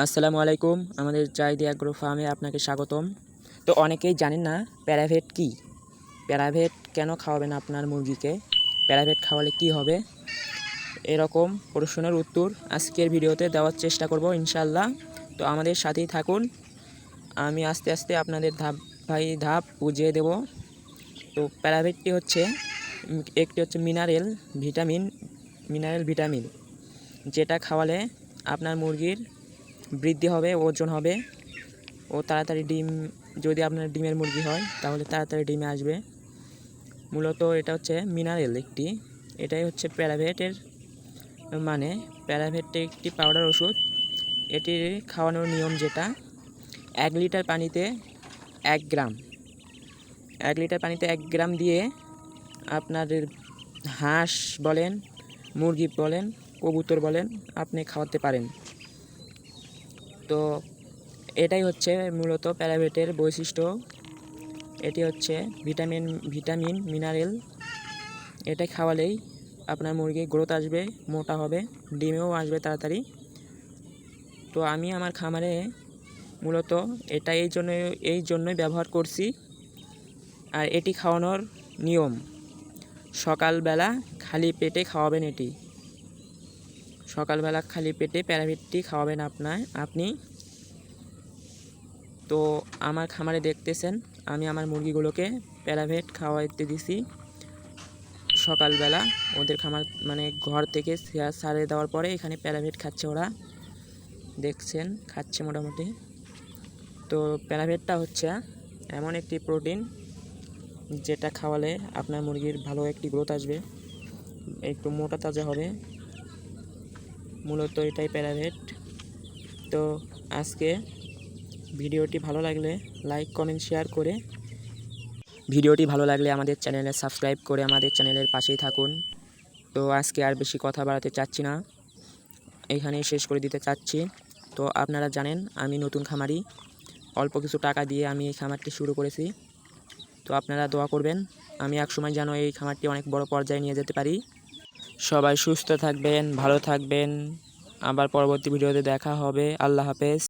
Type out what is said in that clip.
আসসালামু আলাইকুম, আমাদের চাহিদি অ্যাগ্রো ফার্মে আপনাকে স্বাগতম। তো অনেকেই জানেন না প্যারাভেট কি? প্যারাভেট কেন খাওয়াবেন আপনার মুরগিকে? প্যারাভেট খাওয়ালে কি হবে? এরকম প্রশ্নের উত্তর আজকের ভিডিওতে দেওয়ার চেষ্টা করব ইনশাল্লাহ তো আমাদের সাথেই থাকুন। আমি আস্তে আস্তে আপনাদের ধাপ ভাই ধাপ বুঝিয়ে দেব। তো প্যারাভেটটি হচ্ছে একটি হচ্ছে মিনারেল ভিটামিন মিনারেল ভিটামিন, যেটা খাওয়ালে আপনার মুরগির বৃদ্ধি হবে, ওজন হবে। ও তাড়াতাড়ি ডিম, যদি আপনার ডিমের মুরগি হয়, তাহলে তাড়াতাড়ি ডিমে আসবে। মূলত এটা হচ্ছে মিনারেল একটি, এটাই হচ্ছে প্যারাভেটের মানে প্যারাভেট একটি পাউডার ওষুধ। এটির খাওয়ানোর নিয়ম যেটা, এক লিটার পানিতে এক গ্রাম, এক লিটার পানিতে এক গ্রাম দিয়ে আপনার হাঁস বলেন, মুরগি বলেন, কবুতর বলেন, আপনি খাওয়াতে পারেন। তো এটাই হচ্ছে মূলত প্যারাভেটের বৈশিষ্ট্য। এটি হচ্ছে ভিটামিন ভিটামিন, মিনারেল। এটা খাওয়ালেই আপনার মুরগি গ্রোথ আসবে, মোটা হবে, ডিমেও আসবে তাড়াতাড়ি। তো আমি আমার খামারে মূলত এটা এই জন্য এই জন্যই ব্যবহার করছি। আর এটি খাওয়ানোর নিয়ম, সকালবেলা খালি পেটে খাওয়াবেন এটি। সকালবেলা খালি পেটে প্যারাভিটটি খাওয়াবেন আপনার। আপনি তো আমার খামারে দেখতেছেন, আমি আমার মুরগিগুলোকে প্যারাভেট খাওয়াইতে দিছি। সকালবেলা ওদের খামার মানে ঘর থেকে সারে দেওয়ার পরে এখানে প্যারাভেট খাচ্ছে ওরা। দেখছেন, খাচ্ছে মোটামুটি। তো প্যারাভেটটা হচ্ছে এমন একটি প্রোটিন যেটা খাওয়ালে আপনার মুরগির ভালো একটি গ্রোথ আসবে, একটু মোটা তাজা হবে। মূলত এটাই প্যারাভেট। তো আজকে ভিডিওটি ভালো লাগলে লাইক, কমেন্ট, শেয়ার করে ভিডিওটি ভালো লাগলে আমাদের চ্যানেলে সাবস্ক্রাইব করে আমাদের চ্যানেলের পাশেই থাকুন। তো আজকে আর বেশি কথা বাড়াতে চাচ্ছি না। এখানেই শেষ করে দিতে চাচ্ছি। তো আপনারা জানেন, আমি নতুন খামারি। অল্প কিছু টাকা দিয়ে আমি এই খামারটি শুরু করেছি। তো আপনারা দোয়া করবেন, আমি একসময় যেন এই খামারটি অনেক বড় পর্যায়ে নিয়ে যেতে পারি। সবাই সুস্থ থাকবেন ভালো থাকবেন। আবার পরবর্তী ভিডিওতে দেখা হবে। আল্লাহ হাফেজ।